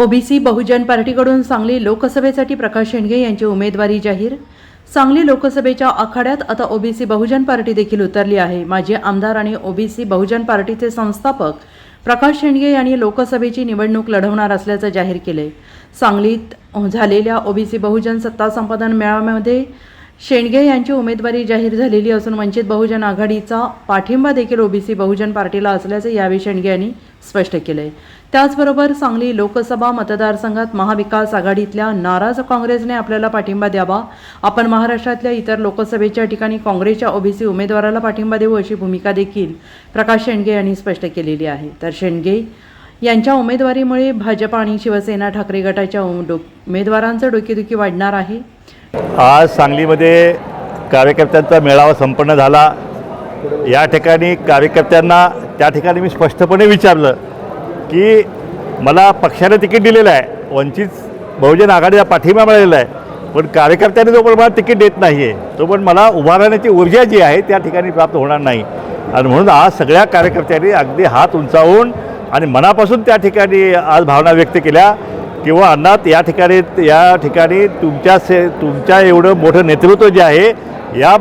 OBC बहुजन पार्टीकडून सांगली लोकसभेसाठी प्रकाश शेंडगे यांची उमेदवारी जाहीर. सांगली लोकसभेच्या आखाड्यात आता ओबीसी बहुजन पार्टी देखील उतरली आहे. माजी आमदार आणि ओबीसी बहुजन पार्टीचे संस्थापक प्रकाश शेंडगे यांनी लोकसभेची निवडणूक लढवणार असल्याचं जाहीर केले सांगलीत झालेल्या ओबीसी बहुजन सत्ता संपादन मेळाव्यामध्ये शेंडगे यांची उमेदवारी जाहीर झालेली असून वंचित बहुजन आघाडीचा पाठिंबा देखील ओबीसी बहुजन पार्टीला असल्याचं यावेळी शेंडगे यांनी स्पष्ट केलंय त्याचबरोबर सांगली लोकसभा मतदारसंघात महाविकास आघाडीतल्या नाराज काँग्रेसने आपल्याला पाठिंबा द्यावा आपण महाराष्ट्रातल्या इतर लोकसभेच्या ठिकाणी काँग्रेसच्या ओबीसी उमेदवाराला पाठिंबा देऊ अशी भूमिका देखील प्रकाश शेंडगे यांनी स्पष्ट केलेली आहे. तर शेंडगे यांच्या उमेदवारीमुळे भाजप आणि शिवसेना ठाकरे गटाच्या उमेदवारांचं डोकेदुखी वाढणार आहे. आज सांगलीमध्ये कार्यकर्त्यांचा मेळावा संपन्न झाला. या ठिकाणी कार्यकर्त्यांना त्या ठिकाणी मी स्पष्टपणे विचारलं की मला पक्षाने तिकीट दिलेलं आहे. वंचित बहुजन आघाडीचा पाठिंबा मिळालेला आहे. पण कार्यकर्त्यांनी जो पण मला तिकीट देत नाही आहे तो पण मला उभा राहण्याची ऊर्जा जी आहे त्या ठिकाणी प्राप्त होणार नाही. आणि म्हणून आज सगळ्या कार्यकर्त्यांनी अगदी हात उंचावून आणि मनापासून त्या ठिकाणी आज भावना व्यक्त केल्या. किंवा अन्नात या ठिकाणी या ठिकाणी तुमच्या से तुमच्या एवढं मोठं नेतृत्व जे आहे या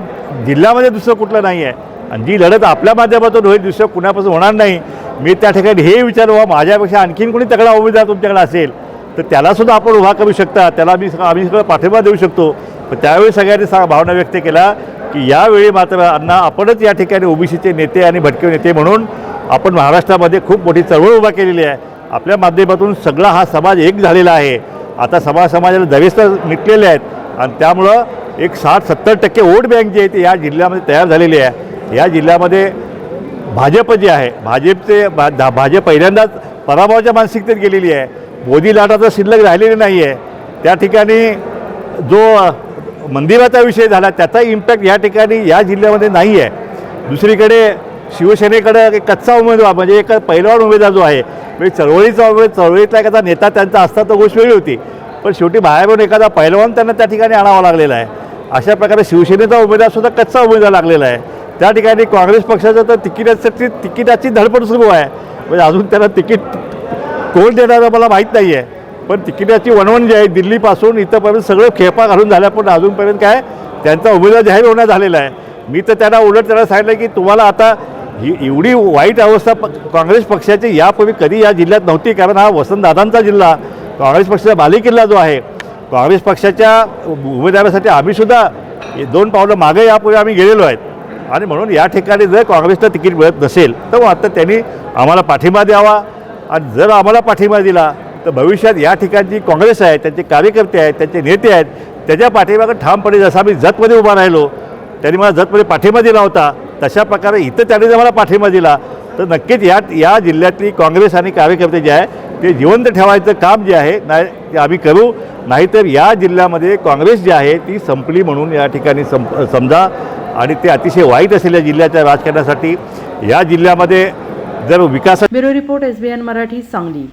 जिल्ह्यामध्ये दुसरं कुठलं नाही आहे. आणि जी लढत आपल्या माध्यमातून होईल दुसरं कुणापासून होणार नाही मी त्या ठिकाणी हे विचार व्हा माझ्यापेक्षा आणखीन कोणी तगडा उमेदवार तुमच्याकडे असेल तर त्यालासुद्धा आपण उभा करू शकता त्याला मी आम्ही सगळं पाठिंबा देऊ शकतो. पण त्यावेळी सगळ्यांनी सा भावना व्यक्त केला की यावेळी मात्र अण्णा आपणच या ठिकाणी ओबीसीचे नेते आणि भटके नेते म्हणून आपण महाराष्ट्रामध्ये खूप मोठी चळवळ उभा केलेली आहे. आपल्या माध्यमातून सगळा हा समाज एक झालेला आहे. आता समाज समाजाला दवेस्तर निटलेले आहेत. आणि त्यामुळं एक साठ सत्तर टक्के वोट बँक जी आहे ती या जिल्ह्यामध्ये तयार झालेली आहे. या जिल्ह्यामध्ये भाजप जे आहे भाजपचे भा धा- भाजप पहिल्यांदाच पराभवाच्या मानसिकतेत गेलेली आहे. मोदी लाटाचं शिल्लक राहिलेली नाही आहे त्या ठिकाणी जो मंदिराचा विषय झाला त्याचा इम्पॅक्ट या ठिकाणी या जिल्ह्यामध्ये नाही आहे दुसरीकडे शिवसेनेकडे एक कच्चा उमेदवार म्हणजे एक पहिलवान उमेदवार जो आहे म्हणजे चळवळीचा उमेद चळवळीतला एखादा नेता त्यांचा असता तर गोष्ट वेगळी होती. पण शेवटी बाहेरून एखादा पहिलवान त्यांना त्या ठिकाणी आणावा लागलेला आहे. अशा प्रकारे शिवसेनेचा उमेदवारसुद्धा कच्चा उमेदवार लागलेला आहे. त्या ठिकाणी काँग्रेस पक्षाचं तर तिकिटासाठी तिकिटाची धडपड सुरू आहे. म्हणजे अजून त्यांना तिकीट कोण देणारं मला माहीत नाही आहे. पण तिकिटाची वणवण जी आहे दिल्लीपासून इथंपर्यंत सगळं खेपा घालून झाल्या पण अजूनपर्यंत काय त्यांचा उमेदवार जाहीर होण्यात झालेला आहे. मी तर त्यांना उलट त्यांना सांगितलं की तुम्हाला आता ही एवढी वाईट अवस्था प काँग्रेस पक्षाची यापूर्वी कधी या जिल्ह्यात नव्हती कारण हा वसंतदादांचा जिल्हा काँग्रेस पक्षाचा बालेकिल्ला जो आहे काँग्रेस पक्षाच्या उमेदवारासाठी आम्हीसुद्धा हे दोन पावलं मागे यापूर्वी आम्ही गेलेलो आहेत. आणि म्हणून या ठिकाणी जर काँग्रेसला तिकीट मिळत नसेल तर मग आता त्यांनी आम्हाला पाठिंबा द्यावा. आणि जर आम्हाला पाठिंबा दिला तर भविष्यात या ठिकाणची काँग्रेस आहे त्यांचे कार्यकर्ते आहेत त्यांचे नेते आहेत त्याच्या पाठिंबाकडे ठामपणे जसं आम्ही जतमध्ये उभा राहिलो त्यांनी मला जतमध्ये पाठिंबा दिला होता. तशा प्रकारे इथं त्यांनी जर मला पाठिंबा दिला तर नक्कीच या या जिल्ह्यातली काँग्रेस आणि कार्यकर्ते जे आहे ते जिवंत ठेवायचं काम जे आहे नाही ते आम्ही करू. नाहीतर या जिल्ह्यामध्ये काँग्रेस जी आहे ती संपली म्हणून या ठिकाणी संप समजा आणि ते अतिशय वाईट असेल या जिल्ह्याच्या राजकारणासाठी. या जिल्ह्यामध्ये जर विकास bureau report SBN Marathi Sangli.